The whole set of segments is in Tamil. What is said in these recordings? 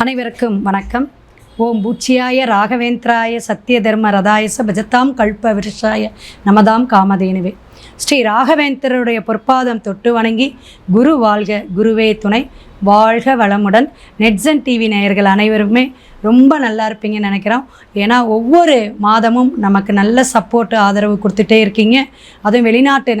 அனைவருக்கும் வணக்கம். ஓம் பூச்சியாய ராகவேந்திராய சத்திய தர்ம ரதாயச பஜத்தாம் கல்ப விருஷாய நமதாம் காமதேனுவே. ஸ்ரீ ராகவேந்தருடைய பொற்பாதம் தொட்டு வணங்கி குரு வாழ்க குருவே துணை. வாழ்க வளமுடன். நெட்ஸன் டிவி நேயர்கள் அனைவருமே ரொம்ப நல்லா இருப்பீங்கன்னு நினைக்கிறோம். ஏன்னா ஒவ்வொரு மாதமும் நமக்கு நல்ல சப்போர்ட் ஆதரவு கொடுத்துட்டே இருக்கீங்க. அதுவும் வெளிநாட்டு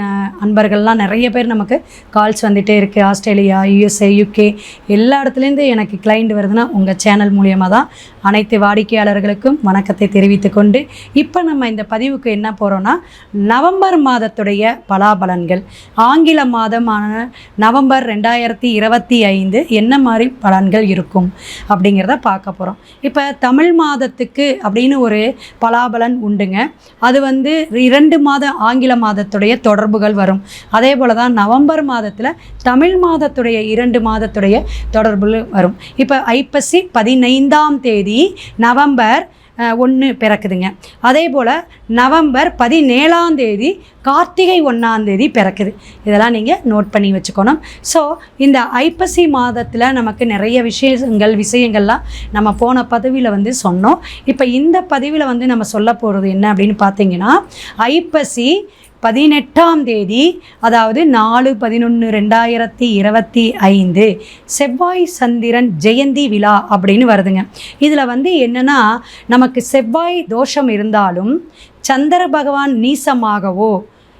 அன்பர்கள்லாம் நிறைய பேர் நமக்கு கால்ஸ் வந்துகிட்டே இருக்குது ஆஸ்திரேலியா யூஎஸ்ஏ யூகே எல்லா இடத்துலேருந்து எனக்கு கிளைண்ட் வருதுன்னா உங்கள் சேனல் மூலியமாக தான். அனைத்து வாடிக்கையாளர்களுக்கும் வணக்கத்தை தெரிவித்து கொண்டு இப்போ நம்ம இந்த பதிவுக்கு என்ன போகிறோன்னா நவம்பர் மாதத்துடைய பலாபலன்கள். ஆங்கில மாதமான நவம்பர் ரெண்டாயிரத்தி இருபத்தி ஐந்து என்ன மாதிரி பலன்கள் இருக்கும் அப்படிங்கிறத பார்க்க போகிறோம் இப்போ தமிழ் மாதத்துக்கு அப்படின்னு ஒரு பலாபலன் உண்டுங்க. அது வந்து இரண்டு மாத ஆங்கில மாதத்துடைய தொடர்புகள் வரும். அதே போல் தான் நவம்பர் மாதத்தில் தமிழ் மாதத்துடைய இரண்டு மாதத்துடைய தொடர்புகள் வரும். இப்போ ஐப்பசி பதினைந்தாம் தேதி நவம்பர் ஒன்று பிறக்குதுங்க. அதே போல் நவம்பர் பதினேழாம் தேதி கார்த்திகை ஒன்றாம் தேதி பிறக்குது. இதெல்லாம் நீங்கள் நோட் பண்ணி வச்சுக்கணும். ஸோ இந்த ஐப்பசி மாதத்தில் நமக்கு நிறைய விஷயங்கள் விஷயங்கள்லாம் நம்ம போன பதிவில் வந்து சொன்னோம். இப்போ இந்த பதிவில் வந்து நம்ம சொல்ல போகிறது என்ன அப்படின்னு பார்த்தீங்கன்னா ஐப்பசி பதினெட்டாம் தேதி அதாவது நாலு பதினொன்று ரெண்டாயிரத்தி இருபத்தி ஐந்து செவ்வாய் சந்திரன் ஜெயந்தி விழா அப்படின்னு வருதுங்க. இதில் வந்து என்னென்னா நமக்கு செவ்வாய் தோஷம் இருந்தாலும் சந்திர பகவான் நீசமாகவோ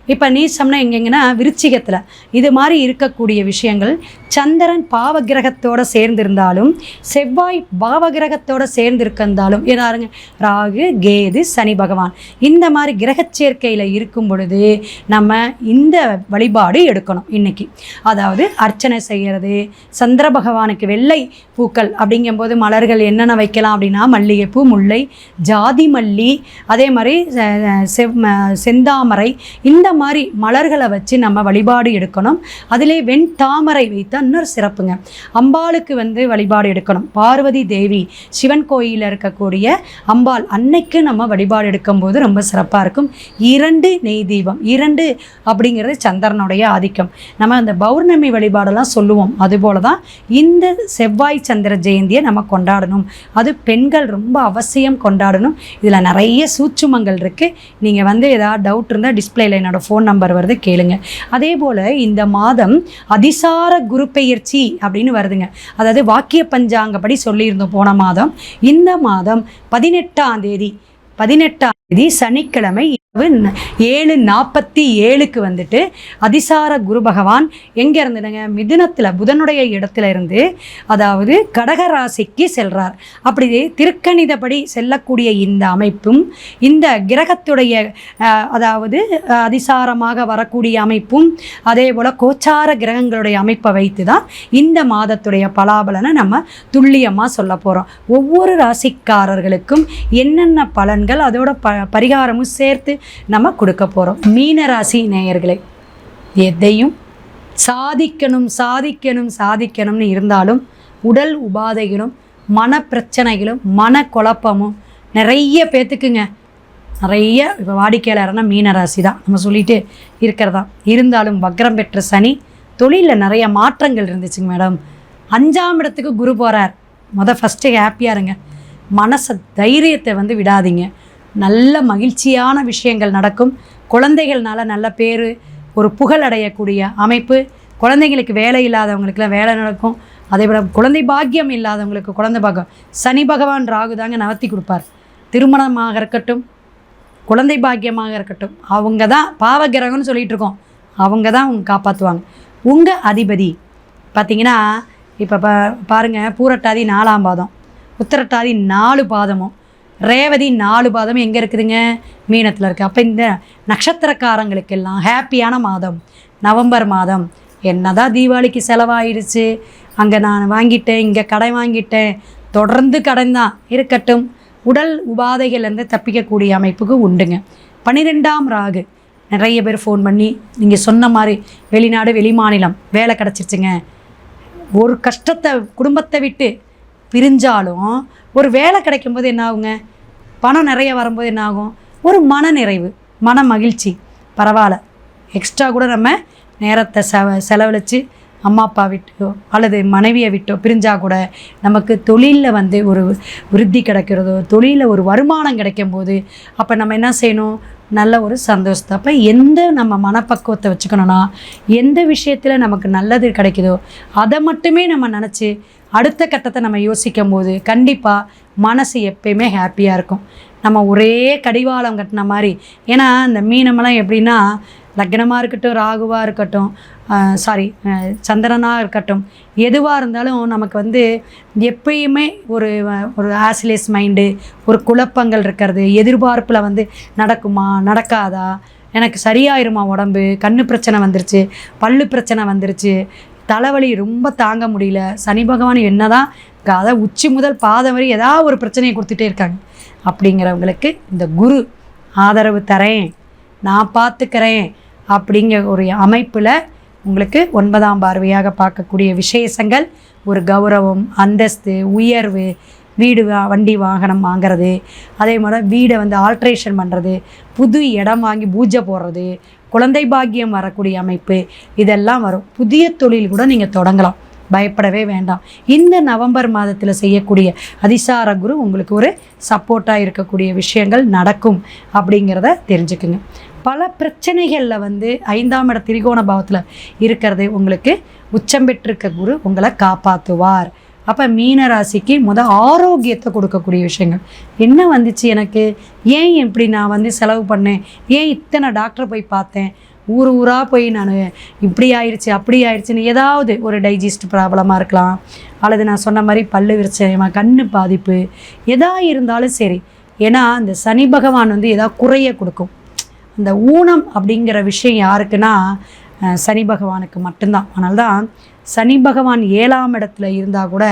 இப்போ நீசம்னா எங்கெங்கன்னா விருச்சிகத்தில். இது மாதிரி இருக்கக்கூடிய விஷயங்கள் சந்திரன் பாவகிரகத்தோட சேர்ந்திருந்தாலும் செவ்வாய் பாவகிரகத்தோட சேர்ந்திருக்கிருந்தாலும் ஏதாருங்க ராகு கேது சனி பகவான் இந்த மாதிரி கிரக சேர்க்கையில் இருக்கும் பொழுது நம்ம இந்த வழிபாடு எடுக்கணும் இன்னைக்கு. அதாவது அர்ச்சனை செய்கிறது சந்திர பகவானுக்கு வெள்ளை பூக்கள் அப்படிங்கும்போது மலர்கள் என்னென்ன வைக்கலாம் அப்படின்னா மல்லிகைப்பூ முல்லை ஜாதி மல்லி அதே மாதிரி செவ் செந்தாமரை இந்த மாதிரி மலர்களை வச்சு நம்ம வழிபாடு எடுக்கணும். அதிலே வெண் தாமரை வைத்த இன்னொரு சிறப்புங்க. அம்பாளுக்கு வந்து வழிபாடு எடுக்கணும். பார்வதி தேவி சிவன் கோயிலில் இருக்கக்கூடிய அம்பாள் அன்னைக்கு நம்ம வழிபாடு எடுக்கும்போது ரொம்ப சிறப்பாக இருக்கும். இரண்டு நெய் தீபம். இரண்டு அப்படிங்கிறது சந்திரனுடைய ஆதிக்கம். நம்ம அந்த பௌர்ணமி வழிபாடெல்லாம் சொல்லுவோம். அதுபோல தான் இந்த செவ்வாய் சந்திர ஜெயந்தியை நம்ம கொண்டாடணும். அது பெண்கள் ரொம்ப அவசியம் கொண்டாடணும். இதில் நிறைய சூட்சுமங்கள் இருக்குது நீங்கள் வந்து ஏதாவது டவுட் இருந்தால் டிஸ்பிளேல என்னோடய ஃபோன் நம்பர் வருது கேளுங்க. அதே போல் இந்த மாதம் அதிசார குரு பெயர்ச்சி அப்படின்னு வருதுங்க. அதாவது வாக்கிய பஞ்சாங்கப்படி சொல்லியிருந்தோம் போன மாதம். இந்த மாதம் பதினெட்டாம் தேதி பதினெட்டாம் தேதி சனிக்கிழமை ஏழு நாற்பத்தி ஏழுக்கு வந்துட்டு அதிசார குரு பகவான் எங்கே இருந்துடுங்க மிதுனத்தில் புதனுடைய இடத்துல இருந்து அதாவது கடக ராசிக்கு அப்படி திருக்கணிதப்படி செல்லக்கூடிய இந்த அமைப்பும் இந்த கிரகத்துடைய அதாவது அதிசாரமாக வரக்கூடிய அமைப்பும் அதே போல் கோச்சார கிரகங்களுடைய அமைப்பை வைத்து தான் இந்த மாதத்துடைய பலாபலனை நம்ம துல்லியமாக சொல்ல போகிறோம் ஒவ்வொரு ராசிக்காரர்களுக்கும் என்னென்ன பலன்கள் அதோட ப பரிகாரமும் சேர்த்து நம்ம கொடுக்க போகிறோம் மீனராசி நேயர்களை எதையும் சாதிக்கணும் சாதிக்கணும் சாதிக்கணும்னு இருந்தாலும் உடல் உபாதைகளும் மன பிரச்சனைகளும் மன குழப்பமும் நிறைய பேத்துக்குங்க. நிறைய இப்போ வாடிக்கையாளர்னா மீனராசி தான். நம்ம சொல்லிட்டு இருக்கிறதா? இருந்தாலும் வக்ரம் பெற்ற சனி தொழிலில் நிறைய மாற்றங்கள் இருந்துச்சுங்க மேடம். அஞ்சாம் இடத்துக்கு குரு போகிறார் முத ஃபஸ்ட்டு ஹாப்பியாக இருங்க. மனசை தைரியத்தை வந்து விடாதீங்க. நல்ல மகிழ்ச்சியான விஷயங்கள் நடக்கும். குழந்தைகள்னால நல்ல பேர் ஒரு புகழ் அடையக்கூடிய அமைப்பு. குழந்தைங்களுக்கு வேலை இல்லாதவங்களுக்குலாம் வேலை நடக்கும். அதே போல் குழந்தை பாக்கியம் இல்லாதவங்களுக்கு குழந்தை பாக்கியம். சனி பகவான் ராகு தாங்க நவர்த்தி கொடுப்பார். திருமணமாக இருக்கட்டும் குழந்தை பாக்கியமாக இருக்கட்டும் அவங்க தான் பாவகிரகம்னு சொல்லிட்டு இருக்கோம். அவங்க தான் உங்க காப்பாற்றுவாங்க உங்கள் அதிபதி பார்த்தீங்கன்னா இப்போ பா பாருங்கள் பூரட்டாதி நாலாம் பாதம். உத்திரட்டாதி நாலு பாதமும். ரேவதி நாலு பாதம் எங்கே இருக்குதுங்க? மீனத்தில் இருக்குது அப்போ இந்த நட்சத்திரக்காரங்களுக்கெல்லாம் ஹாப்பியான மாதம். நவம்பர் மாதம். என்னதான் தீபாவளிக்கு செலவாயிடுச்சு. அங்கே நான் வாங்கிட்டேன் இங்கே கடை வாங்கிட்டேன். தொடர்ந்து கடன் தான். இருக்கட்டும். உடல் உபாதைகள்லேருந்து தப்பிக்கக்கூடிய அமைப்புக்கு உண்டுங்க. பன்னிரெண்டாம் ராகு. நிறைய பேர் ஃபோன் பண்ணி நீங்கள் சொன்ன மாதிரி வெளிநாடு வெளி மாநிலம் வேலை கிடச்சிருச்சுங்க. ஒரு கஷ்டத்தை குடும்பத்தை விட்டு பிரிஞ்சாலும் ஒரு வேலை கிடைக்கும்போது என்ன ஆகுங்க? பணம் நிறைய வரும்போது என்ன ஆகும்? ஒரு மன நிறைவு மன மகிழ்ச்சி. பரவாயில்ல. எக்ஸ்ட்ரா கூட நம்ம நேரத்தை செவ செலவழித்து அம்மா அப்பா விட்டோ அல்லது மனைவியை விட்டோ பிரிஞ்சால் கூட நமக்கு தொழிலில் வந்து ஒரு விருத்தி கிடைக்கிறதோ தொழிலில் ஒரு வருமானம் கிடைக்கும் போது அப்போ நம்ம என்ன செய்யணும்? நல்ல ஒரு சந்தோஷத்தை. அப்போ எந்த நம்ம மனப்பக்குவத்தை வச்சுக்கணும்னா எந்த விஷயத்தில் நமக்கு நல்லது கிடைக்குதோ அதை மட்டுமே நம்ம நினச்சி அடுத்த கட்டத்தை நம்ம யோசிக்கும் போது கண்டிப்பாக மனசு எப்பயுமே ஹாப்பியாக இருக்கும். நம்ம ஒரே கடிவாளம் கட்டின மாதிரி. ஏன்னா இந்த மீனமெல்லாம் எப்படின்னா லக்னமாக இருக்கட்டும் ராகுவாக இருக்கட்டும் சாரி சந்திரனாக இருக்கட்டும் எதுவாக இருந்தாலும் நமக்கு வந்து எப்பயுமே ஒரு ஒரு ஆசிலேஸ் மைண்டு ஒரு குழப்பங்கள் இருக்கிறது எதிர்பார்ப்பில் வந்து நடக்குமா நடக்காதா? எனக்கு சரியாயிருமா உடம்பு? கண்ணு பிரச்சனை வந்துருச்சு பல்லு பிரச்சனை வந்துருச்சு தலைவலி ரொம்ப தாங்க முடியல சனி பகவான் என்ன தான் கதை உச்சி முதல் பாதம் வரை ஏதாவது ஒரு பிரச்சனையை கொடுத்துட்டே இருக்காங்க. அப்படிங்கிறவங்களுக்கு இந்த குரு ஆதரவு தரேன் நான் பார்த்துக்கிறேன் அப்படிங்கிற ஒரு அமைப்பில் உங்களுக்கு ஒன்பதாம் பார்வையாக பார்க்கக்கூடிய விசேஷங்கள். ஒரு கௌரவம் அந்தஸ்து உயர்வு வீடு வா- வண்டி வாகனம் வாங்குறது. அதே மாதிரி வீடை வந்து ஆல்ட்ரேஷன் பண்ணுறது புது இடம் வாங்கி பூஜை போடுறது. குழந்தை பாக்கியம் வரக்கூடிய அமைப்பு. இதெல்லாம் வரும். புதிய தொழில் கூட நீங்கள் தொடங்கலாம். பயப்படவே வேண்டாம். இந்த நவம்பர் மாதத்தில் செய்யக்கூடிய அதிசார குரு உங்களுக்கு ஒரு சப்போர்ட்டாக இருக்கக்கூடிய விஷயங்கள் நடக்கும் அப்படிங்கிறத தெரிஞ்சுக்குங்க. பல பிரச்சனைகளில் வந்து ஐந்தாம் இட திரிகோண பாவத்தில் இருக்கிறது உங்களுக்கு உச்சம் பெற்றிருக்க குரு உங்களை காப்பாற்றுவார் அப்போ மீன ராசிக்கு முத ஆரோக்கியத்தை கொடுக்கக்கூடிய விஷயங்கள். என்ன வந்துச்சு எனக்கு? ஏன் இப்படி நான் வந்து செலவு பண்ணேன்? ஏன் இத்தனை டாக்டர் போய் பார்த்தேன்? ஊர் ஊராக போய் நான் இப்படி ஆயிடுச்சு அப்படி ஆயிடுச்சுன்னு ஏதாவது ஒரு டைஜஸ்ட் ப்ராப்ளமாக இருக்கலாம். அல்லது நான் சொன்ன மாதிரி பல்லு விரிச்சயமா கண் பாதிப்பு எதா இருந்தாலும் சரி. ஏன்னா அந்த சனி பகவான் வந்து எதா குறைய கொடுக்கும். அந்த ஊனம் அப்படிங்கிற விஷயம் யாருக்குன்னா சனி பகவானுக்கு மட்டும்தான். அதனால்தான் சனி பகவான் ஏழாம் இடத்துல இருந்தால் கூட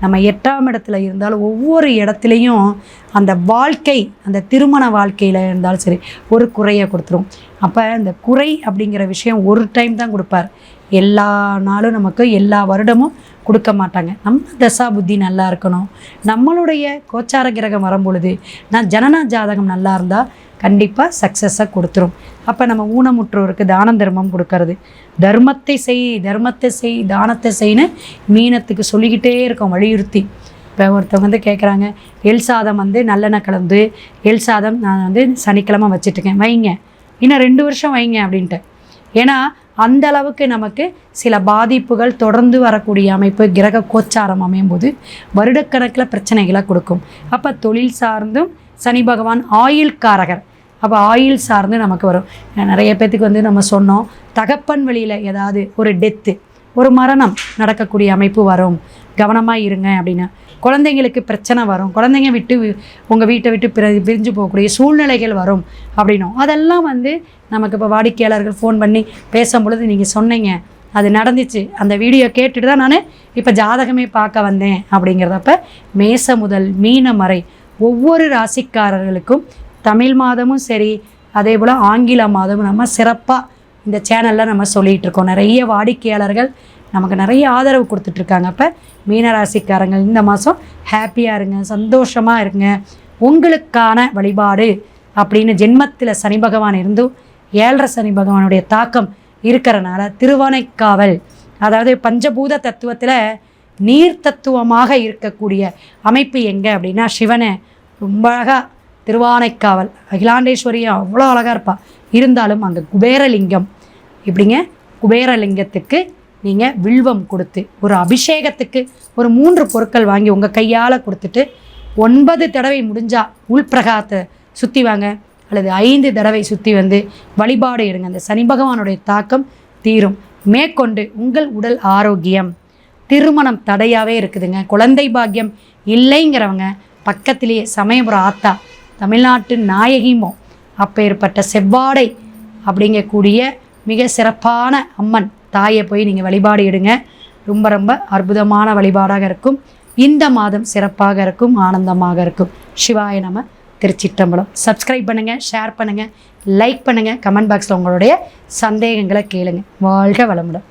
நம்ம எட்டாம் இடத்துல இருந்தாலும் ஒவ்வொரு இடத்துலையும் அந்த வாழ்க்கை அந்த திருமண வாழ்க்கையில் இருந்தாலும் சரி ஒரு குறையை கொடுத்துரும். அப்போ இந்த குறை அப்படிங்கிற விஷயம் ஒரு டைம் தான் கொடுப்பார். எல்லா நாளும் நமக்கு எல்லா வருடமும் கொடுக்க மாட்டாங்க. நம்ம தசா புத்தி நல்லா இருக்கணும். நம்மளுடைய கோச்சார கிரகம் வரும் பொழுது நான் ஜனன ஜாதகம் நல்லா இருந்தால் கண்டிப்பாக சக்ஸஸாக கொடுத்துரும். அப்போ நம்ம ஊனமுற்றோருக்கு தான தர்மம் கொடுக்கறது. தர்மத்தை செய் தர்மத்தை செய் தானத்தை செய்ன்னு மீனத்துக்கு சொல்லிக்கிட்டே இருக்கோம் வலியுறுத்தி. இப்போ ஒருத்தவங்க வந்து கேட்குறாங்க எல் சாதம் வந்து நல்லெண்ணெய் கலந்து எல் சாதம் நான் வந்து சனிக்கிழமை வச்சுட்டுக்கேன் வைங்க. இன்னும் ரெண்டு வருஷம் வைங்க அப்படின்ட்டு. ஏன்னா அந்த அளவுக்கு நமக்கு சில பாதிப்புகள் தொடர்ந்து வரக்கூடிய அமைப்பு கிரக கோச்சாரம் அமையும் போது வருடக்கணக்கில் பிரச்சனைகளை கொடுக்கும். அப்போ தொழில் சார்ந்தும் சனி பகவான் ஆயில் காரகர் அப்போ ஆயில் சார்ந்து நமக்கு வரும். நிறைய பேர்த்துக்கு வந்து நம்ம சொன்னோம் தகப்பன் வழியில் ஏதாவது ஒரு டெத்து ஒரு மரணம் நடக்கக்கூடிய அமைப்பு வரும். கவனமாக இருங்க அப்படின்னு குழந்தைங்களுக்கு பிரச்சனை வரும். குழந்தைங்க விட்டு உங்கள் வீட்டை விட்டு பிற பிரிஞ்சு போகக்கூடிய சூழ்நிலைகள் வரும் அப்படின்னும். அதெல்லாம் வந்து நமக்கு இப்போ வாடிக்கையாளர்கள் ஃபோன் பண்ணி பேசும் பொழுது நீங்கள் சொன்னீங்க. அது நடந்துச்சு. அந்த வீடியோ கேட்டுட்டு தான் நான் இப்போ ஜாதகமே பார்க்க வந்தேன் அப்படிங்கிறதப்ப மேச முதல் மீன மறை ஒவ்வொரு ராசிக்காரர்களுக்கும் தமிழ் மாதமும் சரி அதே போல் ஆங்கில மாதமும் நம்ம சிறப்பாக இந்த சேனலில் நம்ம சொல்லிகிட்டு இருக்கோம் நிறைய வாடிக்கையாளர்கள் நமக்கு நிறைய ஆதரவு கொடுத்துட்ருக்காங்க. அப்போ மீனராசிக்காரங்க இந்த மாதம் ஹாப்பியாக இருங்க சந்தோஷமாக இருங்க. உங்களுக்கான வழிபாடு அப்படின்னு ஜென்மத்தில் சனி பகவான் இருந்தும் ஏழரை சனி பகவானுடைய தாக்கம் இருக்கிறனால திருவானைக்காவல் அதாவது பஞ்சபூத தத்துவத்தில் நீர் தத்துவமாக இருக்கக்கூடிய அமைப்பு எங்கே அப்படின்னா சிவனை ரொம்ப அழகாக திருவானைக்காவல் அகிலாண்டேஸ்வரியும் அவ்வளோ அழகாக இருப்பாள் இருந்தாலும் அங்கே குபேரலிங்கம். இப்படிங்க குபேரலிங்கத்துக்கு நீங்கள் வில்வம் கொடுத்து ஒரு அபிஷேகத்துக்கு ஒரு மூன்று பொருட்கள் வாங்கி உங்கள் கையால் கொடுத்துட்டு ஒன்பது தடவை முடிஞ்சால் உள்பிரகாரத்தை சுற்றி வாங்க. அல்லது ஐந்து தடவை சுற்றி வந்து வழிபாடு எடுங்க. அந்த சனி பகவானுடைய தாக்கம் தீரும். மேற்கொண்டு உங்கள் உடல் ஆரோக்கியம். திருமணம் தடையாகவே இருக்குதுங்க. குழந்தை பாக்கியம் இல்லைங்கிறவங்க பக்கத்திலேயே சமயபுரம் ஆத்தா தமிழ்நாட்டு நாயகிமோ அப்பேற்பட்ட செவ்வாடை அப்படிங்கக்கூடிய மிக சிறப்பான அம்மன் தாயை போய் நீங்கள் வழிபாடு எடுங்க. ரொம்ப ரொம்ப அற்புதமான வழிபாடாக இருக்கும். இந்த மாதம் சிறப்பாக இருக்கும் ஆனந்தமாக இருக்கும். சிவாய நம்ம திருச்சிட்டம்பலம் சப்ஸ்கிரைப் பண்ணுங்கள் ஷேர் பண்ணுங்கள் லைக் பண்ணுங்கள் கமெண்ட் பாக்ஸில் உங்களுடைய சந்தேகங்களை கேளுங்க. வாழ்க வளமுடன்.